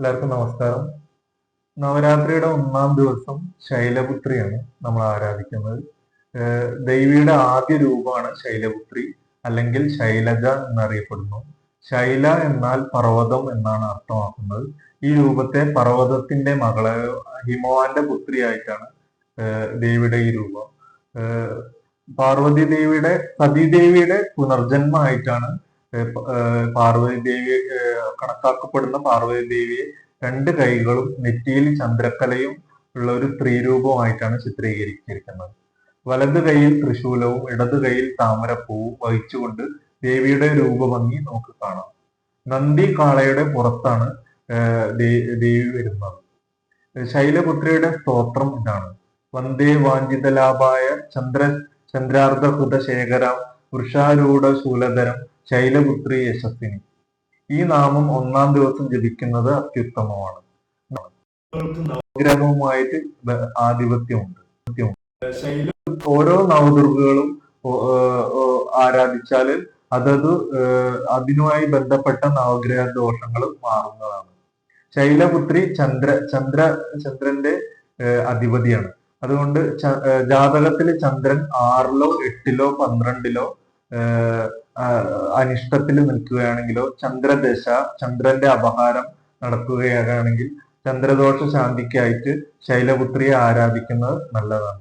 എല്ലാവർക്കും നമസ്കാരം. നവരാത്രിയുടെ ഒന്നാം ദിവസം ശൈലപുത്രിയാണ് നമ്മൾ ആരാധിക്കുന്നത്. ദേവിയുടെ ആദ്യ രൂപമാണ് ശൈലപുത്രി അല്ലെങ്കിൽ ശൈലജ എന്നറിയപ്പെടുന്നു. ശൈല എന്നാൽ പർവതം എന്നാണ് അർത്ഥമാക്കുന്നത്. ഈ രൂപത്തെ പർവതത്തിന്റെ മകളെ ഹിമവാന്റെ പുത്രിയായിട്ടാണ് ദേവിയുടെ ഈ രൂപം. പാർവതി ദേവിയുടെ സതീദേവിയുടെ പുനർജന്മമായിട്ടാണ് പാർവതി ദേവി കണക്കാക്കപ്പെടുന്ന പാർവതി ദേവിയെ രണ്ട് കൈകളും നെറ്റിയിൽ ചന്ദ്രക്കലയും ഉള്ള ഒരു സ്ത്രീരൂപമായിട്ടാണ് ചിത്രീകരിച്ചിരിക്കുന്നത്. വലത് കൈയിൽ തൃശൂലവും ഇടത് കൈയിൽ താമരപ്പൂവും വഹിച്ചുകൊണ്ട് ദേവിയുടെ രൂപഭംഗി നമുക്ക് കാണാം. നന്ദി കാളയുടെ പുറത്താണ് ദേവി വരുന്നത്. ശൈലപുത്രിയുടെ സ്തോത്രം ഇതാണ്. വന്ദേ വാഞ്ചിതലാഭായ ചന്ദ്ര ചന്ദ്രാർദ്ധ ശേഖരം വൃഷാരൂഢ ശൂലധരം ശൈലപുത്രി യശസ്വിനി. ഈ നാമം ഒന്നാം ദിവസം ജപിക്കുന്നത് അത്യുത്തമമാണ്. നവഗ്രഹവുമായിട്ട് ആധിപത്യമുണ്ട്. ശൈല ഓരോ നവദുർഗകളും ആരാധിച്ചാൽ അതത് അതിനുമായി ബന്ധപ്പെട്ട നവഗ്രഹ ദോഷങ്ങൾ മാറുന്നതാണ്. ശൈലപുത്രി ചന്ദ്ര ചന്ദ്ര ചന്ദ്രന്റെ അധിപതിയാണ്. അതുകൊണ്ട് ജാതകത്തിൽ ചന്ദ്രൻ ആറിലോ എട്ടിലോ പന്ത്രണ്ടിലോ അനിഷ്ടത്തിൽ നിൽക്കുകയാണെങ്കിലോ ചന്ദ്രദശ ചന്ദ്രന്റെ അപഹാരം നടക്കുകയാണെങ്കിൽ ചന്ദ്രദോഷ ശാന്തിക്കായിട്ട് ശൈലപുത്രിയെ ആരാധിക്കുന്നത് നല്ലതാണ്.